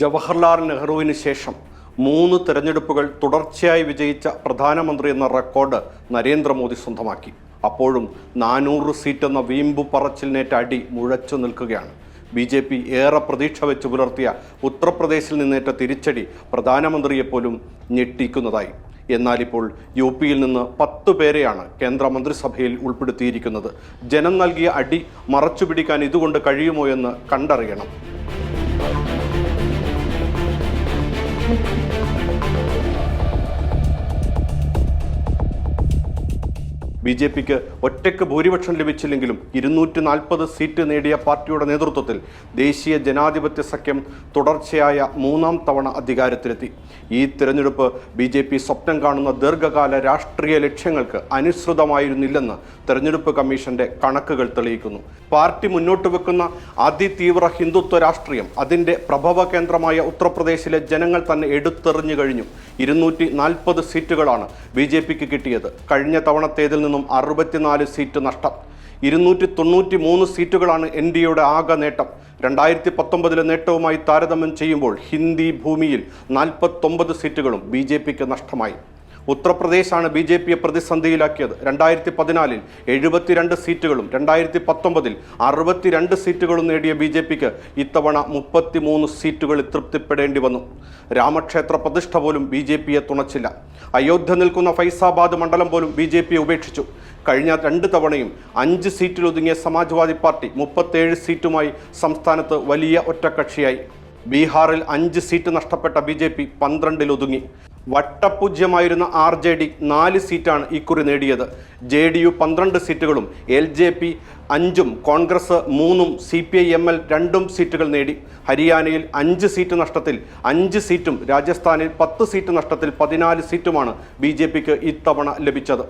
ജവഹർലാൽ നെഹ്റുവിന് ശേഷം മൂന്ന് തിരഞ്ഞെടുപ്പുകൾ തുടർച്ചയായി വിജയിച്ച പ്രധാനമന്ത്രി എന്ന റെക്കോർഡ് നരേന്ദ്രമോദി സ്വന്തമാക്കി. അപ്പോഴും നാനൂറ് സീറ്റ് എന്ന വീമ്പു പറച്ചിലിനേറ്റ അടി മുഴച്ചു നിൽക്കുകയാണ്. ബി ജെ പി ഏറെ പ്രതീക്ഷ വെച്ച് പുലർത്തിയ ഉത്തർപ്രദേശിൽ നിന്നേറ്റ തിരിച്ചടി പ്രധാനമന്ത്രിയെപ്പോലും ഞെട്ടിക്കുന്നതായി. എന്നാൽ ഇപ്പോൾ യു പിയിൽ നിന്ന് പത്തു പേരെയാണ് കേന്ദ്ര മന്ത്രിസഭയിൽ ഉൾപ്പെടുത്തിയിരിക്കുന്നത്. ജനം നൽകിയ അടി മറച്ചുപിടിക്കാൻ ഇതുകൊണ്ട് കഴിയുമോ എന്ന് കണ്ടറിയണം. ബി ജെ പിക്ക് ഒറ്റയ്ക്ക് ഭൂരിപക്ഷം ലഭിച്ചില്ലെങ്കിലും ഇരുന്നൂറ്റി നാൽപ്പത് സീറ്റ് നേടിയ പാർട്ടിയുടെ നേതൃത്വത്തിൽ ദേശീയ ജനാധിപത്യ സഖ്യം തുടർച്ചയായ മൂന്നാം തവണ അധികാരത്തിലെത്തി. ഈ തിരഞ്ഞെടുപ്പ് ബി ജെ പി സ്വപ്നം കാണുന്ന ദീർഘകാല രാഷ്ട്രീയ ലക്ഷ്യങ്ങൾക്ക് അനുസൃതമായിരുന്നില്ലെന്ന് തെരഞ്ഞെടുപ്പ് കമ്മീഷന്റെ കണക്കുകൾ തെളിയിക്കുന്നു. പാർട്ടി മുന്നോട്ട് വെക്കുന്ന അതിതീവ്ര ഹിന്ദുത്വ രാഷ്ട്രീയം അതിന്റെ പ്രഭവ കേന്ദ്രമായ ഉത്തർപ്രദേശിലെ ജനങ്ങൾ തന്നെ എടുത്തെറിഞ്ഞു കഴിഞ്ഞു. ഇരുന്നൂറ്റി നാൽപ്പത് സീറ്റുകളാണ് ബി ജെ പിക്ക് കിട്ടിയത്. കഴിഞ്ഞ തവണത്തേതിൽ നിന്നും അറുപത്തിനാല് സീറ്റ് നഷ്ടം. ഇരുന്നൂറ്റി തൊണ്ണൂറ്റി മൂന്ന് സീറ്റുകളാണ് എൻ ഡി എയുടെ ആകെ നേട്ടം. രണ്ടായിരത്തി പത്തൊമ്പതിലെ നേട്ടവുമായി താരതമ്യം ചെയ്യുമ്പോൾ ഹിന്ദി ഭൂമിയിൽ നാൽപ്പത്തൊമ്പത് സീറ്റുകളും ബി ജെ പിക്ക് നഷ്ടമായി. ഉത്തർപ്രദേശാണ് ബി ജെ പിയെ പ്രതിസന്ധിയിലാക്കിയത്. രണ്ടായിരത്തി പതിനാലിൽ എഴുപത്തിരണ്ട് സീറ്റുകളും രണ്ടായിരത്തി പത്തൊമ്പതിൽ അറുപത്തിരണ്ട് സീറ്റുകളും നേടിയ ബി ജെ പിക്ക് ഇത്തവണ മുപ്പത്തിമൂന്ന് സീറ്റുകളിൽ തൃപ്തിപ്പെടേണ്ടി വന്നു. രാമക്ഷേത്ര പ്രതിഷ്ഠ പോലും ബി ജെ പിയെ തുണച്ചില്ല. അയോധ്യ നിൽക്കുന്ന ഫൈസാബാദ് മണ്ഡലം പോലും ബി ജെ പി ഉപേക്ഷിച്ചു. കഴിഞ്ഞ രണ്ട് തവണയും അഞ്ച് സീറ്റിൽ ഒതുങ്ങിയ സമാജ്വാദി പാർട്ടി മുപ്പത്തേഴ് സീറ്റുമായി സംസ്ഥാനത്ത് വലിയ ഒറ്റക്കക്ഷിയായി. ബീഹാറിൽ അഞ്ച് സീറ്റ് നഷ്ടപ്പെട്ട ബി ജെ പി പന്ത്രണ്ടിൽ ഒതുങ്ങി വട്ടപൂജ്യമായിരുന്ന ആർ ജെ ഡി നാല് സീറ്റാണ് ഇക്കുറി നേടിയത്. ജെ ഡി യു പന്ത്രണ്ട് സീറ്റുകളും എൽ ജെ പി അഞ്ചും കോൺഗ്രസ് മൂന്നും C P I M L രണ്ടും സീറ്റുകൾ നേടി. ഹരിയാനയിൽ അഞ്ച് സീറ്റ് നഷ്ടത്തിൽ അഞ്ച് സീറ്റും രാജസ്ഥാനിൽ പത്ത് സീറ്റ് നഷ്ടത്തിൽ പതിനാല് സീറ്റുമാണ് ബി ജെ പിക്ക് ഇത്തവണ ലഭിച്ചത്.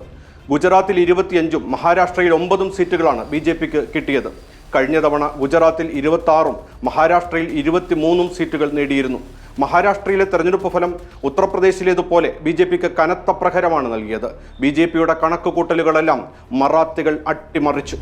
ഗുജറാത്തിൽ ഇരുപത്തിയഞ്ചും മഹാരാഷ്ട്രയിൽ ഒമ്പതും സീറ്റുകളാണ് ബി ജെ പിക്ക് കിട്ടിയത്. കഴിഞ്ഞ തവണ ഗുജറാത്തിൽ ഇരുപത്തി മഹാരാഷ്ട്രയിൽ ഇരുപത്തിമൂന്നും സീറ്റുകൾ നേടിയിരുന്നു. മഹാരാഷ്ട്രയിലെ തെരഞ്ഞെടുപ്പ് ഫലം ഉത്തർപ്രദേശിലേതുപോലെ ബി ജെ പിക്ക് കനത്ത പ്രഹരമാണ് നൽകിയത്. ബി ജെ പിയുടെ കണക്കുകൂട്ടലുകളെല്ലാം മറാത്തികൾ അട്ടിമറിച്ചു.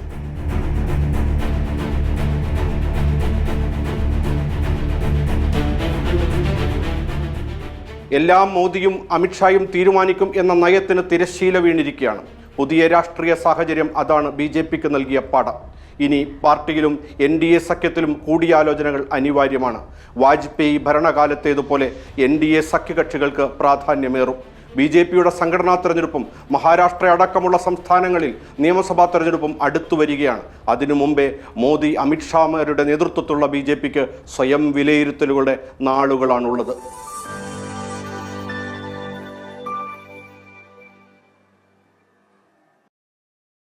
എല്ലാം മോദിയും അമിത്ഷായും തീരുമാനിക്കും എന്ന നയത്തിന് തിരശ്ശീല വീണിരിക്കുകയാണ്. പുതിയ രാഷ്ട്രീയ സാഹചര്യം അതാണ് ബി ജെ പിക്ക് നൽകിയ പാഠം. ഇനി പാർട്ടിയിലും എൻ ഡി എ സഖ്യത്തിലും കൂടിയാലോചനകൾ അനിവാര്യമാണ്. വാജ്പേയി ഭരണകാലത്തേതുപോലെ എൻ ഡി എ സഖ്യകക്ഷികൾക്ക് പ്രാധാന്യമേറും. ബി ജെ പിയുടെ സംഘടനാ തെരഞ്ഞെടുപ്പും മഹാരാഷ്ട്ര അടക്കമുള്ള സംസ്ഥാനങ്ങളിൽ നിയമസഭാ തെരഞ്ഞെടുപ്പും അടുത്തു വരികയാണ്. അതിനു മുമ്പേ മോദി അമിത്ഷാമാരുടെ നേതൃത്വത്തിലുള്ള ബി സ്വയം വിലയിരുത്തലുകളുടെ നാളുകളാണുള്ളത്.